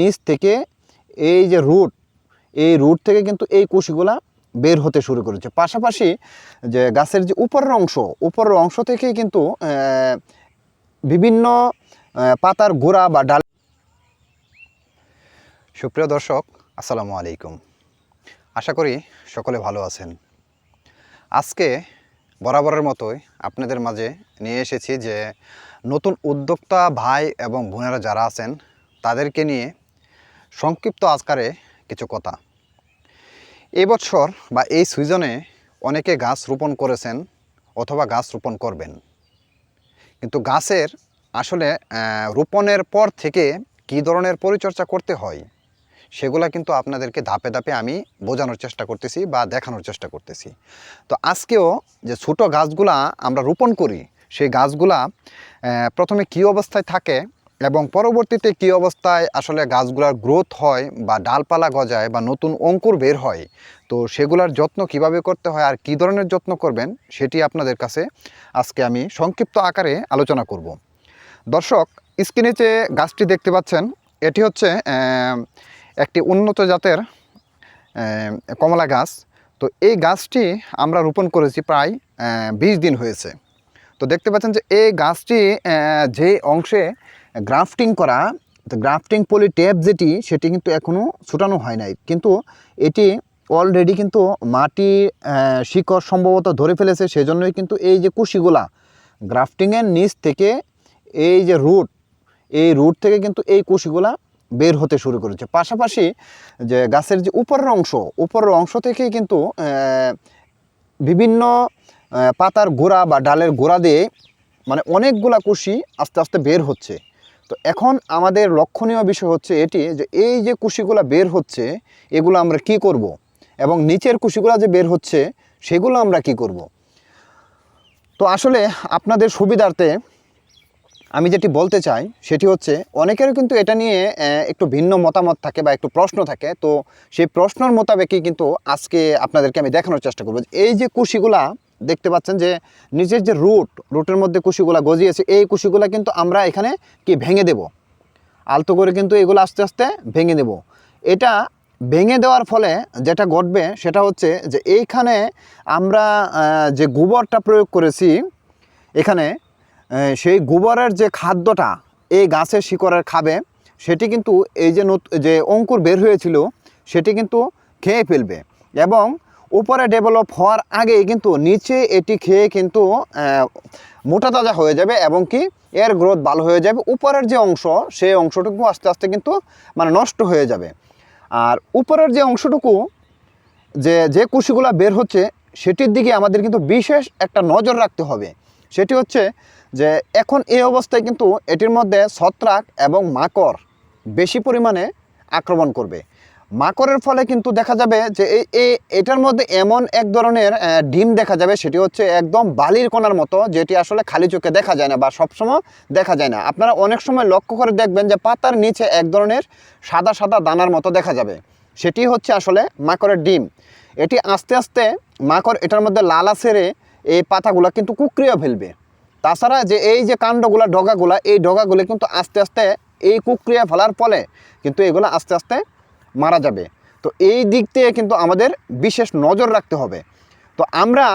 নিচ থেকে এই যে রুট এই রুট থেকে কিন্তু এই কুশিগুলা বের হতে শুরু করেছে। পাশাপাশি যে গাছের যে উপরের অংশ উপরের অংশ থেকে কিন্তু বিভিন্ন পাতার গোড়া বা ডাল সুপ্রিয় দর্শক, আসসালামু আলাইকুম। আশা করি সকলে ভালো আছেন। আজকে বরাবরের মতোই আপনাদের মাঝে নিয়ে এসেছি যে নতুন উদ্যোক্তা ভাই এবং বোনেরা যারা আছেন, তাদেরকে নিয়ে সংক্ষিপ্ত আজকারে কিছু কথা। এবছর বা এই সিজনে অনেকে গাছ রোপণ করেছেন অথবা গাছ রোপণ করবেন। কিন্তু গাছের আসলে রোপণের পর থেকে কী ধরনের পরিচর্যা করতে হয়, সেগুলা কিন্তু আপনাদেরকে ধাপে ধাপে আমি বোঝানোর চেষ্টা করতেছি বা দেখানোর চেষ্টা করতেছি। তো আজকেও যে ছোটো গাছগুলা আমরা রোপণ করি, সেই গাছগুলা প্রথমে কী অবস্থায় থাকে এবং পরবর্তীতে কী অবস্থায় আসলে গাছগুলার গ্রোথ হয় বা ডালপালা গজায় বা নতুন অঙ্কুর বের হয়, তো সেগুলার যত্ন কীভাবে করতে হয় আর কী ধরনের যত্ন করবেন সেটি আপনাদের কাছে আজকে আমি সংক্ষিপ্ত আকারে আলোচনা করব। দর্শক, স্ক্রিনে যে গাছটি দেখতে পাচ্ছেন, এটি হচ্ছে একটি উন্নত জাতের কমলা গাছ। তো এই গাছটি আমরা রোপণ করেছি প্রায় বিশ দিন হয়েছে। তো দেখতে পাচ্ছেন যে এই গাছটি যে অংশে গ্রাফটিং করা, তো গ্রাফটিং পলি ট্যাপ যেটি, সেটি কিন্তু এখনও ছুটানো হয় নাই। কিন্তু এটি অলরেডি কিন্তু মাটি শিকড় সম্ভবত ধরে ফেলেছে, সেজন্যই কিন্তু এই যে কুশিগুলা গ্রাফটিংয়ের নিচ থেকে এই যে রুট, এই রুট থেকে কিন্তু এই কুশিগুলা বের হতে শুরু করেছে। পাশাপাশি যে গাছের যে উপরের অংশ উপরের অংশ থেকে কিন্তু বিভিন্ন পাতার গোড়া বা ডালের গোড়া দিয়ে মানে অনেকগুলা কুশি আস্তে আস্তে বের হচ্ছে। তো এখন আমাদের লক্ষণীয় বিষয় হচ্ছে এটি যে এই যে কুশিগুলা বের হচ্ছে, এগুলো আমরা কি করব। এবং নিচের কুশিগুলা যে বের হচ্ছে, সেগুলো আমরা কি করব। তো আসলে আপনাদের সুবিধার্থে আমি যেটি বলতে চাই, সেটি হচ্ছে অনেকেরও কিন্তু এটা নিয়ে একটু ভিন্ন মতামত থাকে বা একটু প্রশ্ন থাকে তো সেই প্রশ্নর মোতাবেকই কিন্তু আজকে আপনাদেরকে আমি দেখানোর চেষ্টা করব এই যে কুশিগুলা দেখতে পাচ্ছেন যে নিচের যে রুট, রুটের মধ্যে কুশিগুলা গজিয়েছে, এই কুশিগুলা কিন্তু আমরা এখানে কি ভেঙে দেব? আলতো করে কিন্তু এগুলো আস্তে আস্তে ভেঙে দেব। এটা ভেঙে দেওয়ার ফলে যেটা ঘটবে সেটা হচ্ছে যে এইখানে আমরা যে গোবরটা প্রয়োগ করেছি, এখানে সেই গোবরের যে খাদ্যটা এই গাছের শিকড়ের খাবে, সেটি কিন্তু এই যে যে অঙ্কুর বের হয়েছিল, সেটি কিন্তু খেয়ে ফেলবে। এবং উপরে ডেভেলপ হওয়ার আগে কিন্তু নিচে এটি খেয়ে কিন্তু মোটা তাজা হয়ে যাবে এবং কি এর গ্রোথ ভালো হয়ে যাবে। উপরের যে অংশ, সেই অংশটুকু আস্তে আস্তে কিন্তু মানে নষ্ট হয়ে যাবে। আর উপরের যে অংশটুকু, যে যে কুশিগুলা বের হচ্ছে, সেটির দিকে আমাদের কিন্তু বিশেষ একটা নজর রাখতে হবে। সেটি হচ্ছে যে, এখন এই অবস্থায় কিন্তু এটির মধ্যে ছত্রাক এবং মাকড় বেশি পরিমাণে আক্রমণ করবে। মাকড়ের ফলে কিন্তু দেখা যাবে যে এই এটার মধ্যে এমন এক ধরনের ডিম দেখা যাবে, সেটি হচ্ছে একদম বালির কণার মতো, যেটি আসলে খালি চোখে দেখা যায় না বা সবসময় দেখা যায় না। আপনারা অনেক সময় লক্ষ্য করে দেখবেন যে পাতার নিচে এক ধরনের সাদা সাদা দানার মতো দেখা যাবে। সেটি হচ্ছে আসলে মাকড়ের ডিম। এটি আস্তে আস্তে মাকড় এটার মধ্যে লালা সেরে এই পাতাগুলো কিন্তু কুকরিয়ে ফেলবে। তাছাড়া যে এই যে কাণ্ডগুলো, ডগাগুলা, এই ডগাগুলো কিন্তু আস্তে আস্তে এই কুকরিয়া ফেলার ফলে কিন্তু এগুলো আস্তে আস্তে মারা যাবে। তো এই দিক থেকে কিন্তু আমাদের বিশেষ নজর রাখতে হবে। তো আমরা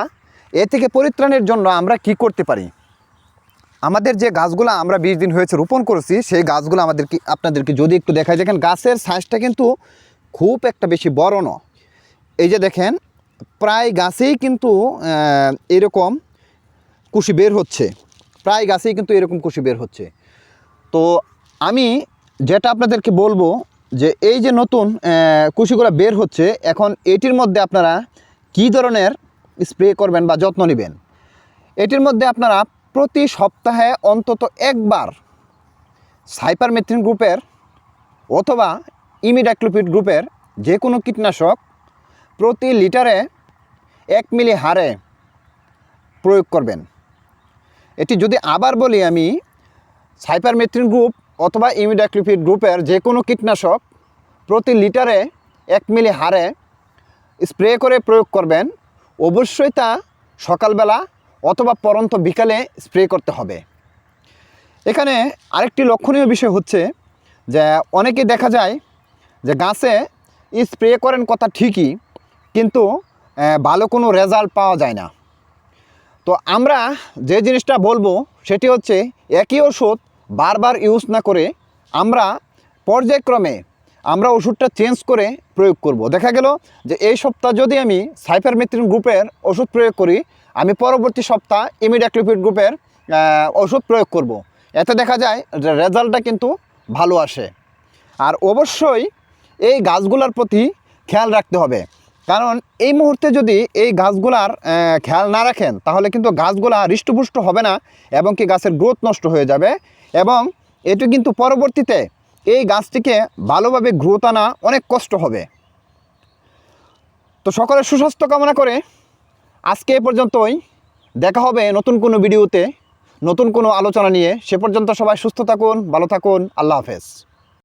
এ থেকে পরিত্রাণের জন্য আমরা কি করতে পারি? আমাদের যে গাছগুলো আমরা বিশ দিন হয়েছে রোপণ করেছি, সেই গাছগুলো আমাদেরকে, আপনাদেরকে যদি একটু দেখায় দেখেন গাছের সাইজটা কিন্তু খুব একটা বেশি বড় নয়। এই যে দেখেন, প্রায় গাছেই কিন্তু এরকম কুশি বের হচ্ছে। প্রায় গাছেই কিন্তু এরকম কুশি বের হচ্ছে। তো আমি যেটা আপনাদেরকে বলব যে এই যে নতুন কুশিগুলো বের হচ্ছে, এখন এটির মধ্যে আপনারা কী ধরনের স্প্রে করবেন বা যত্ন নেবেন? এটির মধ্যে আপনারা প্রতি সপ্তাহে অন্তত একবার সাইপারমেথ্রিন গ্রুপের অথবা ইমিডাক্লোপিড গ্রুপের যে কোনো কীটনাশক প্রতি লিটারে এক মিলি হারে প্রয়োগ করবেন। এটি যদি আবার বলি আমি সাইপারমেথ্রিন গ্রুপ অথবা ইমিডাক্লিফিড গ্রুপের যে কোনো কীটনাশক প্রতি লিটারে এক মিলি হারে স্প্রে করে প্রয়োগ করবেন, অবশ্যই তা সকালবেলা অথবা পরন্ত বিকালে স্প্রে করতে হবে। এখানে আরেকটি লক্ষণীয় বিষয় হচ্ছে যে অনেকে দেখা যায় যে গাছে স্প্রে করেন কথা ঠিকই, কিন্তু ভালো কোনো রেজাল্ট পাওয়া যায় না। তো আমরা যে জিনিসটা বলব সেটি হচ্ছে একই ওষুধ বারবার ইউজ না করে আমরা পর্যায়ক্রমে আমরা ওষুধটা চেঞ্জ করে প্রয়োগ করব। দেখা গেল যে এই সপ্তাহ যদি আমি সাইফারমেথ্রিন গ্রুপের ওষুধ প্রয়োগ করি, আমি পরবর্তী সপ্তাহ ইমিডাক্লিপিড গ্রুপের ওষুধ প্রয়োগ করব। এতে দেখা যায় যে রেজাল্টটা কিন্তু ভালো আসে। আর অবশ্যই এই গাছগুলোর প্রতি খেয়াল রাখতে হবে। কারণ এই মুহূর্তে যদি এই গাছগুলার খেয়াল না রাখেন, তাহলে কিন্তু গাছগুলা হৃষ্টপুষ্ট হবে না এবং কি গাছের গ্রোথ নষ্ট হয়ে যাবে। এবং এটি কিন্তু পরবর্তীতে এই গাছটিকে ভালোভাবে গ্রোথ আনা অনেক কষ্ট হবে। তো সকলের সুস্বাস্থ্য কামনা করে আজকে এ পর্যন্তই। দেখা হবে নতুন কোনো ভিডিওতে, নতুন কোনো আলোচনা নিয়ে। সে পর্যন্ত সবাই সুস্থ থাকুন, ভালো থাকুন, আল্লাহ হাফেজ।